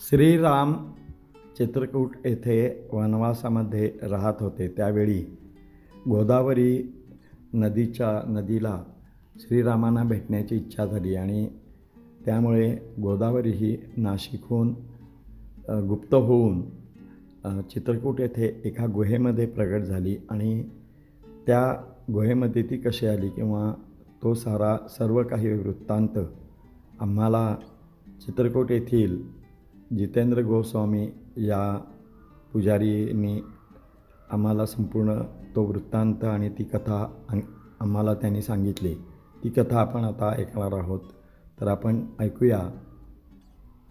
श्रीराम चित्रकूट येथे वनवासामध्ये राहत होते. त्यावेळी गोदावरी नदीच्या नदीला श्रीरामांना भेटण्याची इच्छा झाली आणि त्यामुळे गोदावरी ही नाशिकहून गुप्त होऊन चित्रकूट येथे एका गुहेमध्ये प्रगट झाली आणि त्या गुहेमध्ये ती कशी आली किंवा तो सारा सर्व काही वृत्तांत आम्हाला चित्रकूट येथील जितेंद्र गोस्वामी या पुजारीनी आम्हाला संपूर्ण तो वृत्तांत आणि ती कथा आम्हाला त्यांनी सांगितली. ती कथा आपण आता ऐकणार आहोत. तर आपण ऐकूया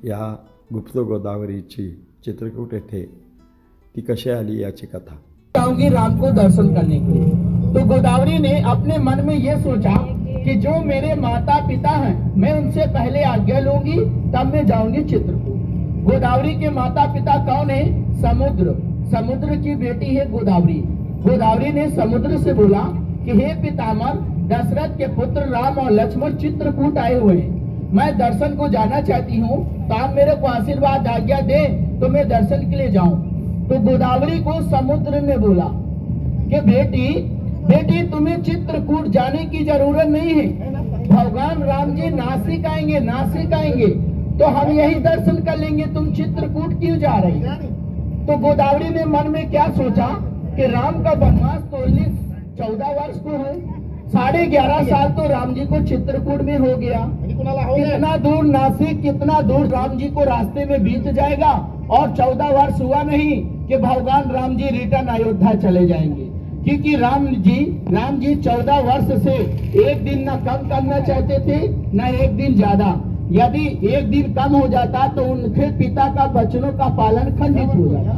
या गुप्त गोदावरीची चित्रकूट येथे. ती कशी आली याची कथा. जाऊंगी राम को दर्शन करने के लिए. तो गोदावरी ने अपने मन में ये सोचा कि जो मेरे माता पिता हैं मैं उनसे पहले आज्ञा लूंगी तब मैं जाऊंगी चित्रकूट. गोदावरी के माता पिता कौन है? समुद्र। समुद्र की बेटी है गोदावरी। गोदावरी ने समुद्र से बोला कि, हे पितामह दशरथ के पुत्र राम और लक्ष्मण चित्रकूट आए हुए हैं। मैं दर्शन को जाना चाहती हूँ। तो आप मेरे को आशीर्वाद, आज्ञा दे तो मैं दर्शन के लिए जाऊँ। तो गोदावरी को समुद्र ने बोला कि, बेटी बेटी, तुम्हें चित्रकूट जाने की ज़रूरत नहीं है। भगवान राम जी नासिक आएँगे नासिक आएँगे। तो हम यही दर्शन कर लेंगे, तुम चित्रकूट क्यों जा रही तो गोदावरी ने मन में क्या सोचा कि राम का वनवास तो चौदह वर्ष को है। साढ़े ग्यारह साल तो राम जी को चित्रकूट में हो गया। कितना दूर नासिक, कितना दूर राम जी को रास्ते में बीत जाएगा? और चौदह वर्ष हुआ नहीं कि भगवान राम जी रिटर्न अयोध्या चले जाएँगे। क्योंकि राम जी राम जी चौदह वर्ष से एक दिन न कम करना चाहते थे, न एक दिन ज़्यादा। यदि एक दिन कम हो जाता तो उनके पिता का वचनों का पालन खंडित हो जाता।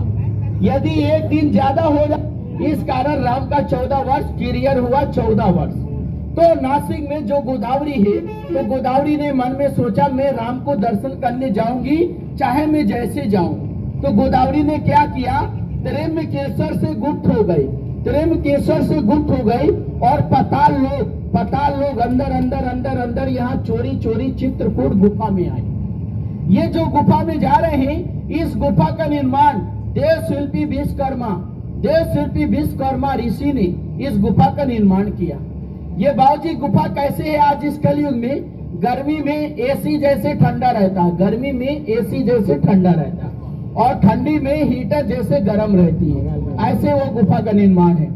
यदि एक दिन ज़्यादा हो जाता इस कारण राम का चौदह वर्ष पीरियड हुआ, चौदह वर्ष। तो नासिक में जो गोदावरी है तो गोदावरी ने मन में सोचा, मैं राम को दर्शन करने जाऊँगी, चाहे मैं जैसे जाऊँ। तो गोदावरी ने क्या किया? त्रेम केसर से गुप्त हो गई त्रेम केसर से गुप्त हो गई और पताल लोग पताल लोग अंदर अंदर अंदर अंदर यहाँ चोरी चोरी, चित्रकूट गुफा में आए। ये जो गुफा में जा रहे हैं, इस गुफा का निर्माण देव शिल्पी विश्वकर्मा देव शिल्पी विश्वकर्मा ऋषि ने इस गुफा का निर्माण किया। ये बाबूजी गुफा कैसे है आज इस कलयुग में? गर्मी में एसी जैसे ठंडा रहता, गर्मी में एसी जैसे ठंडा रहता। और ठंडी में हीटर जैसे गर्म रहती है। ऐसे वो गुफा का निर्माण है।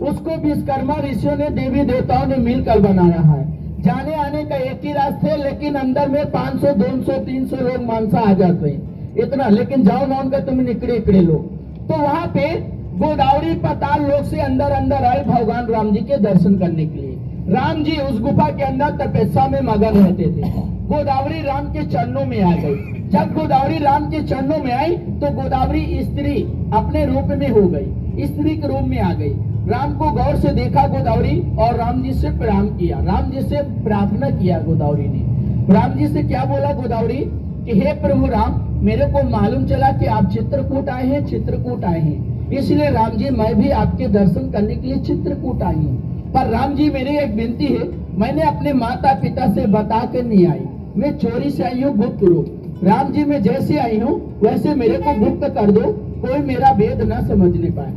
उसको विश्वकर्मा ऋषियों ने देवी देवताओं ने मिलकर बनाया है। जाने आने का एक ही रास्ते है, लेकिन अंदर में 500 200 300 लोग मानसा आ जाते हैं। इतना, लेकिन जाओ ना उनका, तुम निकड़े इकड़े लोग। तो वहाँ पे गोदावरी पताल लोग से अंदर अंदर आए भगवान राम जी के दर्शन करने के लिए। राम जी उस गुफा के अंदर तपस्या में मगन रहते थे। गोदावरी राम के चरणों में आ गई जब गोदावरी राम के चरणों में आई तो गोदावरी स्त्री अपने रूप में हो गई। स्त्री के रूप में आ गई। राम को गौर से देखा गोदावरी और राम जी से प्रणाम किया। राम जी से प्रार्थना किया गोदावरी ने। राम जी से क्या बोला गोदावरी? कि हे प्रभु राम, मेरे को मालूम चला कि आप चित्रकूट आए हैं, चित्रकूट आए हैं। इसलिए राम जी, मैं भी आपके दर्शन करने के लिए चित्रकूट आई हूँ। पर राम जी, मेरी एक विनती है, मैंने अपने माता पिता से बता कर नहीं आई। मैं चोरी से आई हूँ, गुप्त रूप। राम जी, मैं जैसे आई हूँ, वैसे मेरे को गुप्त कर दो, कोई मेरा वेद न समझने पाए।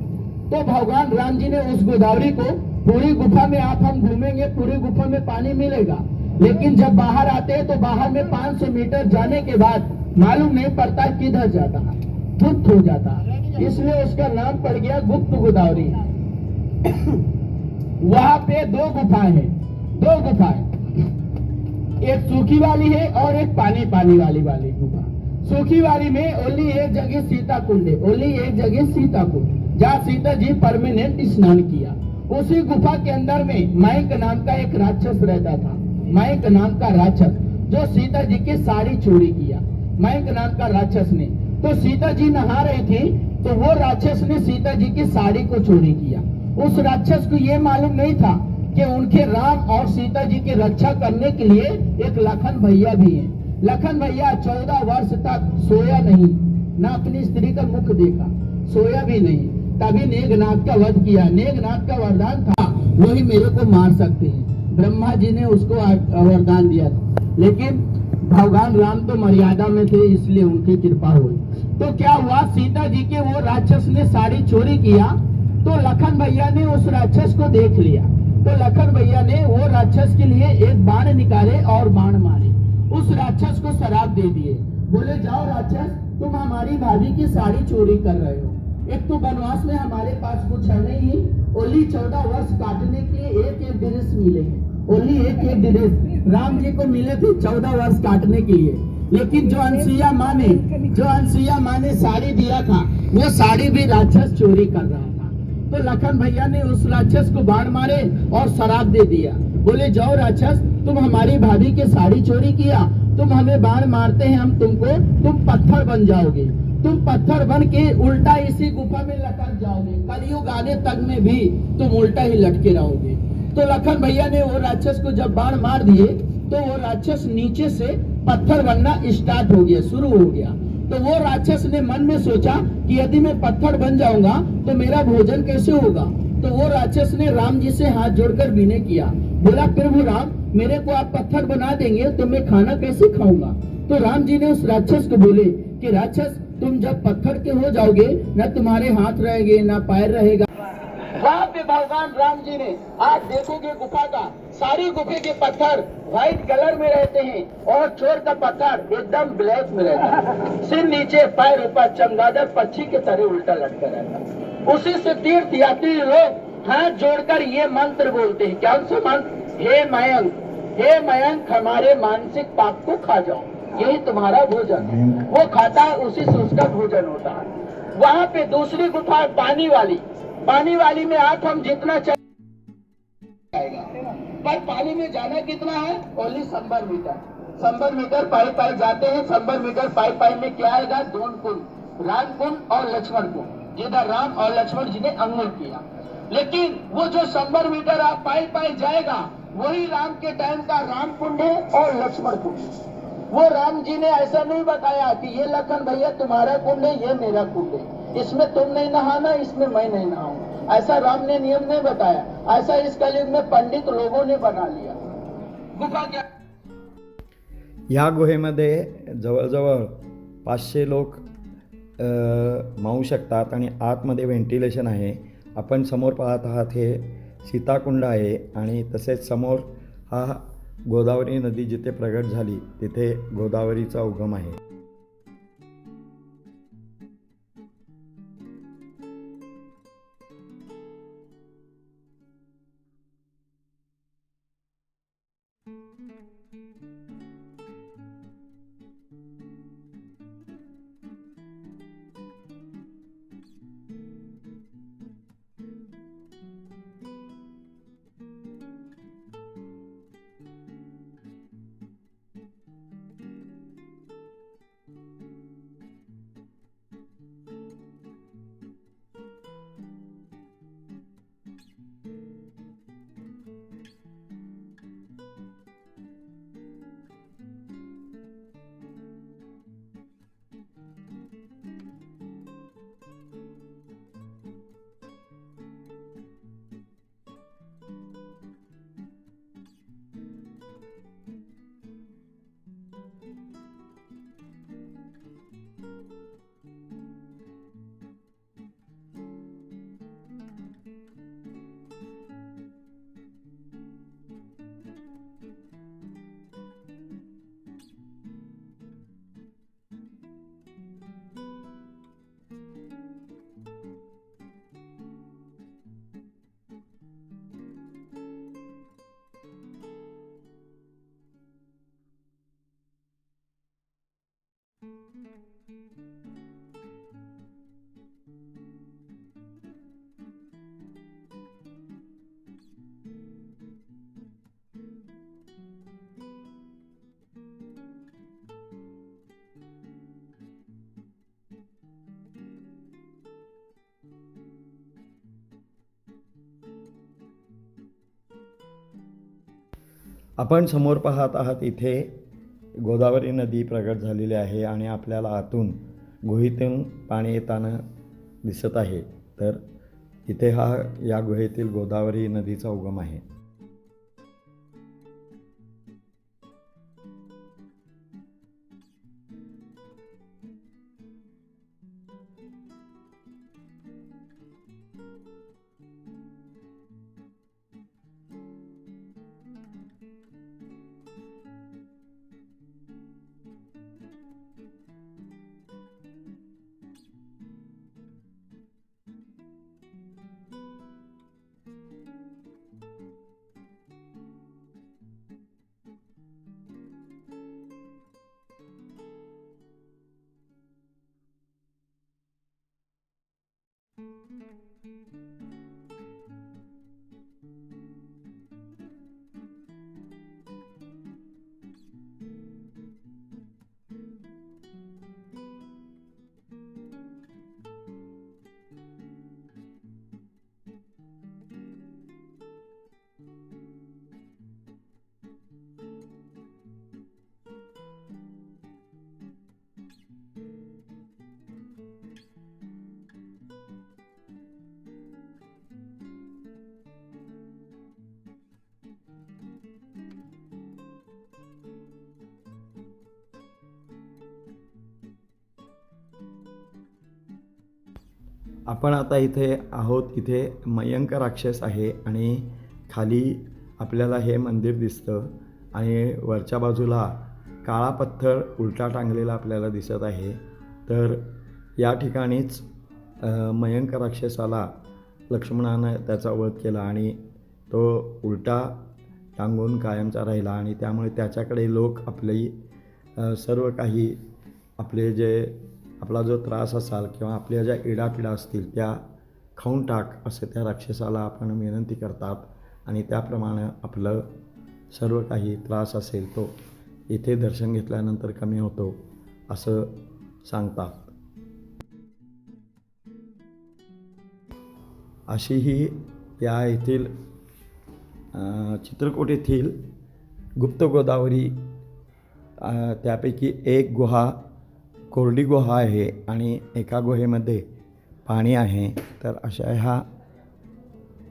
तो भगवान राम जी ने उस गोदावरी को, पूरी गुफा में आप हम घूमेंगे, पूरी गुफा में पानी मिलेगा। लेकिन जब बाहर आते हैं तो बाहर में 500 मीटर जाने के बाद मालूम नहीं पड़ता किधर जाता है, गुप्त हो जाता है। इसलिए उसका नाम पड़ गया गुप्त गोदावरी। वहाँ पे दो गुफाएँ हैं, दो गुफाएँ। एक सूखी वाली है और एक पानी पानी वाली वाली गुफा सूखी वाली में ओनली एक जगह सीता कुंड है एक जगह सीता कुंड जहाँ सीता जी परमानेंट स्नान किया। उसी गुफा के अंदर में माइक नाम का एक राक्षस रहता था। माइक नाम का राक्षस जो सीता जी की साड़ी चोरी किया। माइक नाम का राक्षस ने। तो सीता जी नहा रही थी तो वो राक्षस ने सीता जी की साड़ी को चोरी किया। उस राक्षस को ये मालूम नहीं था कि उनके राम और सीता जी की रक्षा करने के लिए एक लखन भैया भी हैं। लखन भैया चौदह वर्ष तक सोया नहीं, न अपनी स्त्री का मुख देखा, सोया भी नहीं। तभी नेगनाथ का वध किया। नेगनाथ का वरदान था, वही मेरे को मार सकते हैं। ब्रह्मा जी ने उसको वरदान दिया था। लेकिन भगवान राम तो मर्यादा में थे, इसलिए उनकी कृपा हुई। तो क्या हुआ? सीता जी के वो राक्षस ने साड़ी चोरी किया तो लखन भैया ने उस राक्षस को देख लिया। तो लखन भैया ने वो राक्षस के लिए एक बाण निकाले और बाण मारे। उस राक्षस को शराब दे दिए। बोले, जाओ राक्षस, तुम हमारी भाभी की साड़ी चोरी कर रहे हो। एक तो वनवास में हमारे पास कुछ है नहीं। ओनली चौदह वर्ष काटने के लिए एक एक ड्रेस मिले हैं। ओनली एक एक ड्रेस। राम जी को मिले थे चौदह वर्ष काटने के लिए। लेकिन जो अनसुईया माँ ने, जो अनसुईया माँ ने साड़ी दिया था, वो साड़ी भी राक्षस चोरी कर रहा था तो लखन भैया ने उस राक्षस को बाण मारे और शराब दे दिया। बोले, जाओ राक्षस, तुम हमारी भाभी के साड़ी चोरी किया। तुम हमें बाण मारते हैं, हम तुमको, तुम पत्थर बन जाओगे। तुम पत्थर बन के उल्टा इसी गुफा में लटक जाओगे। कलयुग आने तक में भी तुम उल्टा ही लटके रहोगे। तो लखन भैया ने वो राक्षस को जब बाण मार दिए तो वो राक्षस नीचे से पत्थर बनना स्टार्ट हो गया, शुरू हो गया। तो वो राक्षस ने मन में सोचा कि यदि मैं पत्थर बन जाऊँगा तो मेरा भोजन कैसे होगा? तो वो राक्षस ने राम जी से हाथ जोड़कर विनय किया। बोला, प्रभु राम, मेरे को आप पत्थर बना देंगे तो मैं खाना कैसे खाऊँगा? तो राम जी ने उस राक्षस को बोले कि, राक्षस, तुम जब पत्थर के हो जाओगे, न तुम्हारे हाथ रहेंगे, न पैर रहेगा। पे भगवान राम जी ने। आज देखोगे गुफा का, सारी गुफे के पत्थर व्हाइट कलर में रहते हैं और चोर का पत्थर एकदम ब्लैक में रहता है। सिर नीचे, पैर ऊपर, चमगादड़, पक्षी के तरह उल्टा लटका रहता है। उसी से तीर्थ यात्री लोग हाथ जोड़कर ये मंत्र बोलते हैं। क्या सा मंत्र? हे मयंक हे मयंक, हमारे मानसिक पाप को खा जाओ। यही तुम्हारा भोजन वो खाता है उसी से उसका भोजन होता है। वहाँ पे दूसरी गुफा पानी वाली पानी वाली में आप हम जितना चल पर पानी में जाना कितना है? ओनली संबर मीटर। संबर मीटर पाई पाई जाते हैं संबर मीटर पाई पाई में क्या आएगा? दोन कुंड राम कुंड और लक्ष्मण कुंड जिधर राम और लक्ष्मण जी ने अंगुल किया। लेकिन वो जो संबर मीटर आप पाई पाई जाएगा, वही राम के टाइम का राम कुंड है और लक्ष्मण कुंड वो राम जी ने ऐसा नहीं बताया कि ये लखन भैया तुम्हारा कुंड है, ये मेरा कुंड है। इसमें तुम नहीं नहाना इसमें मैं नहीं नहाऊंगा ऐसा राम ने नियम नहीं बताया। ऐसा इस कलयुग में पंडित लोगों ने बना लिया। गुफा क्या? या गुहेमध्ये जवळजवळ पाचशे लोक मावू शकतात आणि आतमध्ये व्हेंटिलेशन आहे. आपण समोर पाहत आहात हे सीताकुंड आहे आणि तसेच समोर हा गोदावरी नदी जिथे प्रगट झाली तिथे गोदावरीचा उगम आहे. आपण समोर पाहत आहात इथे गोदावरी नदी प्रगट झालेली आहे आणि आपल्याला आतून गुहेतून पाणी येताना दिसत आहे. तर इथे हा या गुहेतील गोदावरी नदीचा उगम आहे. Mm-hmm. आपण आता इथे आहोत इथे मयंक राक्षस आहे आणि खाली आपल्याला हे मंदिर दिसतं आणि वरच्या बाजूला काळा पत्थर उलटा टांगलेला आपल्याला दिसत आहे. तर या ठिकाणीच मयंक राक्षसाला लक्ष्मणानं त्याचा वध केला आणि तो उलटा टांगून कायमचा राहिला आणि त्यामुळे त्याच्याकडे लोक आपली सर्व काही आपले जे आपला जो त्रास असाल किंवा आपल्या ज्या इडापिडा असतील त्या खाऊन टाक असं त्या राक्षसाला आपण विनंती करतात. आणि त्याप्रमाणे आपलं सर्व काही त्रास असेल तो इथे दर्शन घेतल्यानंतर कमी होतो असं सांगतात. अशी ही या येथील चित्रकूट येथील गुप्त गोदावरी त्यापैकी एक गुहा कोरडी गुहा आहे आणि एका गुहेमध्ये पाणी आहे तर अशा ह्या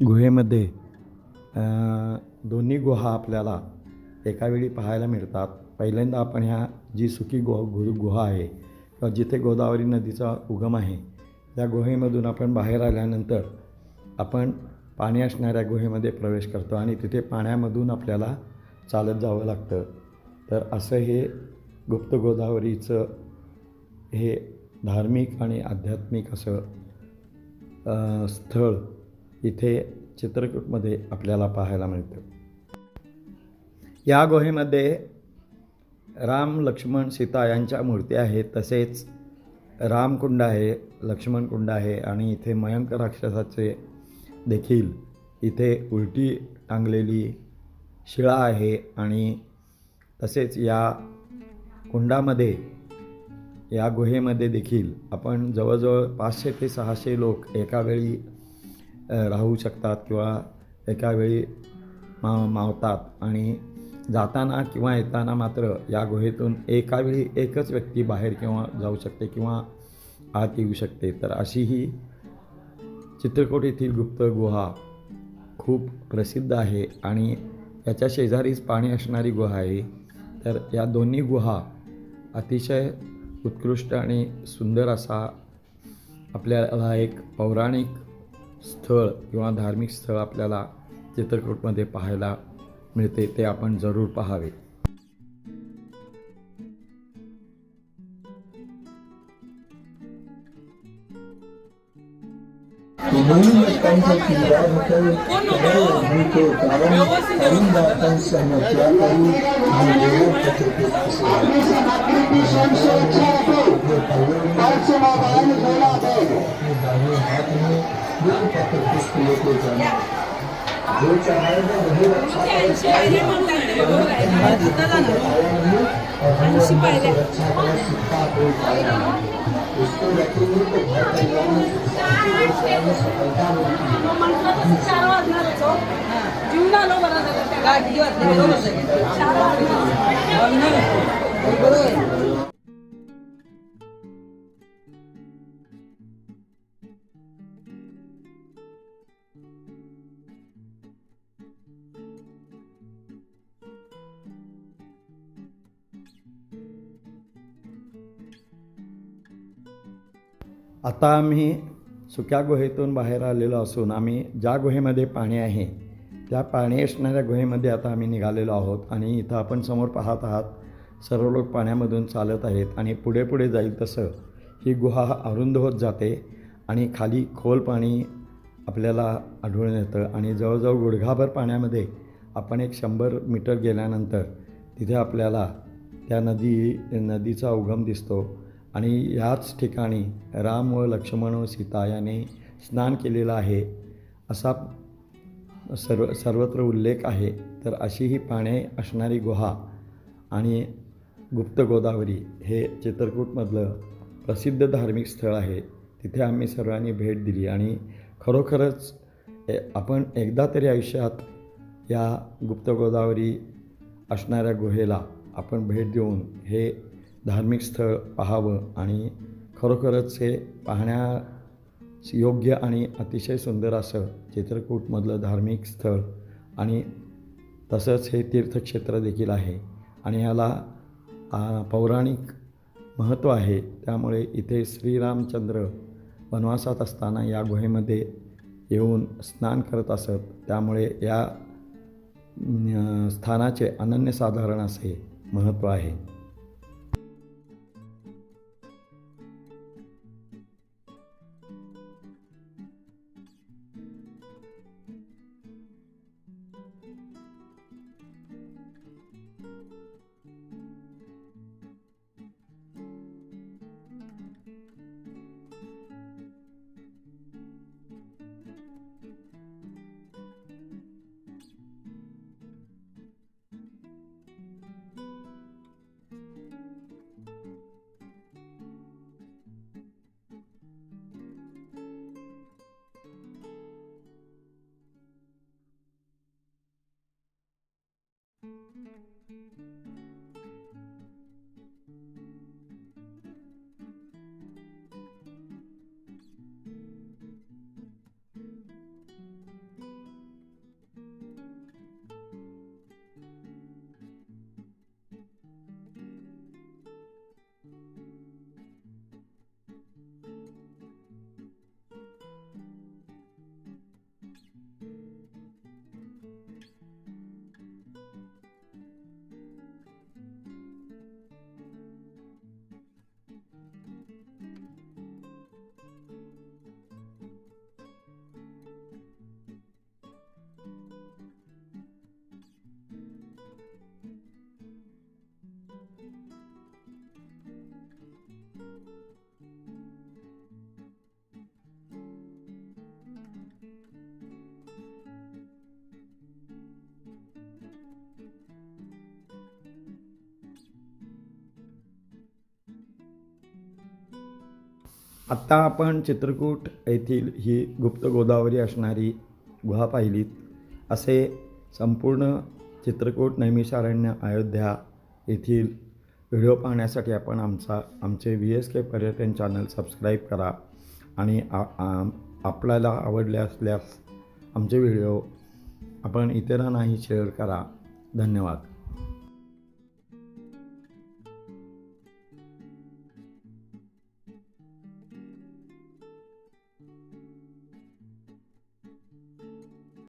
गुहेमध्ये दोन्ही गुहा आपल्याला एकावेळी पाहायला मिळतात. पहिल्यांदा आपण ह्या जी सुकी गुह गु गुहा आहे किंवा जिथे गोदावरी नदीचा उगम आहे त्या गुहेमधून आपण बाहेर आल्यानंतर आपण पाणी असणाऱ्या गुहेमध्ये प्रवेश करतो आणि तिथे पाण्यामधून आपल्याला चालत जावं लागतं. तर असं हे गुप्त गोदावरीचं हे धार्मिक आणि आध्यात्मिक असं स्थळ इथे चित्रकूटमध्ये आपल्याला पाहायला मिळतं. या गुहेमध्ये राम लक्ष्मण सीता यांच्या मूर्ती आहेत. तसेच रामकुंड आहे लक्ष्मणकुंड आहे आणि इथे मयंक राक्षसाचे देखील इथे उलटी टांगलेली शिळा आहे. आणि तसेच या कुंडामध्ये या गुहेमध्ये देखील आपण जवळजवळ पाचशे ते सहाशे लोक एकावेळी राहू शकतात किंवा एका वेळी मा मावतात. आणि जाताना किंवा येताना मात्र या गुहेतून एकावेळी एकच व्यक्ती बाहेर किंवा जाऊ शकते किंवा आत येऊ शकते. तर अशी ही चित्रकोट येथील गुप्त गुहा खूप प्रसिद्ध आहे आणि याच्या शेजारीच पाणी असणारी गुहा आहे. तर या दोन्ही गुहा अतिशय उत्कृष्ट आणि सुंदर असा आपल्याला एक पौराणिक स्थळ किंवा धार्मिक स्थळ आपल्याला चित्रकूटमध्ये पाहायला मिळते ते आपण जरूर पाहावे. कर मैं उनको कारण अरुणदाता से मैं क्या करूँ हम लोगों को तो अपने दाहिने हाथ में गुरु पत्र पुष्प लेकर जाना ऐंशी पाहिल्या चार वाजणारच हो. जीवन आलो बरा झाला चार वाजणार आता आम्ही सुक्या गुहेतून बाहेर आलेलो असून आम्ही ज्या गुहेमध्ये पाणी आहे त्या पाणी असणाऱ्या गुहेमध्ये आता आम्ही निघालेलो आहोत आणि इथं आपण समोर पाहत आहात सर्व लोक पाण्यामधून चालत आहेत आणि पुढे पुढे जाईल तसं ही गुहा अरुंद होत जाते आणि खाली खोल पाणी आपल्याला आढळून येतं आणि जवळजवळ गुडघाभर पाण्यामध्ये आपण एक शंभर मीटर गेल्यानंतर तिथे आपल्याला त्या नदी नदीचा उगम दिसतो. आणि याच ठिकाणी राम व लक्ष्मण व सीता याने स्नान केलेलं आहे असा सर्व सर्वत्र उल्लेख आहे. तर अशी ही पाणे असणारी गुहा आणि गुप्त गोदावरी हे चित्रकूटमधलं प्रसिद्ध धार्मिक स्थळ आहे. तिथे आम्ही सर्वांनी भेट दिली आणि खरोखरच ए- आपण एकदा तरी आयुष्यात या गुप्त गोदावरी असणाऱ्या गुहेला आपण भेट देऊन हे धार्मिक स्थळ पाहावं आणि खरोखरच हे पाहण्यास योग्य आणि अतिशय सुंदर असं चित्रकूटमधलं धार्मिक स्थळ आणि तसंच हे तीर्थक्षेत्र देखील आहे. आणि ह्याला पौराणिक महत्त्व आहे. त्यामुळे इथे श्रीरामचंद्र वनवासात असताना या गुहेमध्ये येऊन स्नान करत असत. त्यामुळे या स्थानाचे अनन्यसाधारण असे महत्त्व आहे. आत्ता आपण चित्रकूट येथील ही गुप्त गोदावरी असणारी गुहा पाहिलीत. असे संपूर्ण चित्रकूट नैमिषारण्य अयोध्या येथील व्हिडिओ पाहण्यासाठी आपण आमचा आमचे व्ही एस के पर्यटन चॅनल सबस्क्राईब करा आणि आ- आपल्याला आवडले असल्यास आमचे व्हिडिओ आपण इतरांनाही शेअर करा. धन्यवाद.